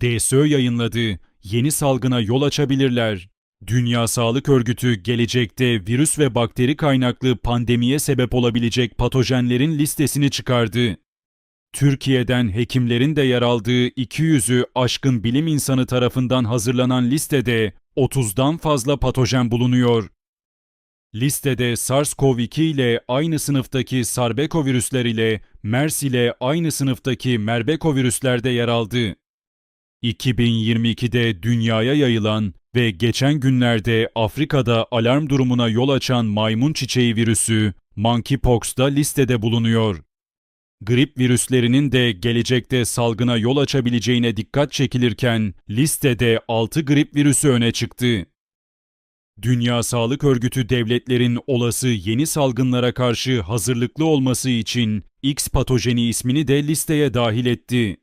DSÖ yayınladı. Yeni salgına yol açabilirler. Dünya Sağlık Örgütü gelecekte virüs ve bakteri kaynaklı pandemiye sebep olabilecek patojenlerin listesini çıkardı. Türkiye'den hekimlerin de yer aldığı 200'ü aşkın bilim insanı tarafından hazırlanan listede 30'dan fazla patojen bulunuyor. Listede SARS-CoV-2 ile aynı sınıftaki Sarbeko virüsler ile MERS ile aynı sınıftaki Merbeko virüsler de yer aldı. 2022'de dünyaya yayılan ve geçen günlerde Afrika'da alarm durumuna yol açan maymun çiçeği virüsü monkeypox da listede bulunuyor. Grip virüslerinin de gelecekte salgına yol açabileceğine dikkat çekilirken listede 6 grip virüsü öne çıktı. Dünya Sağlık Örgütü devletlerin olası yeni salgınlara karşı hazırlıklı olması için X patojeni ismini de listeye dahil etti.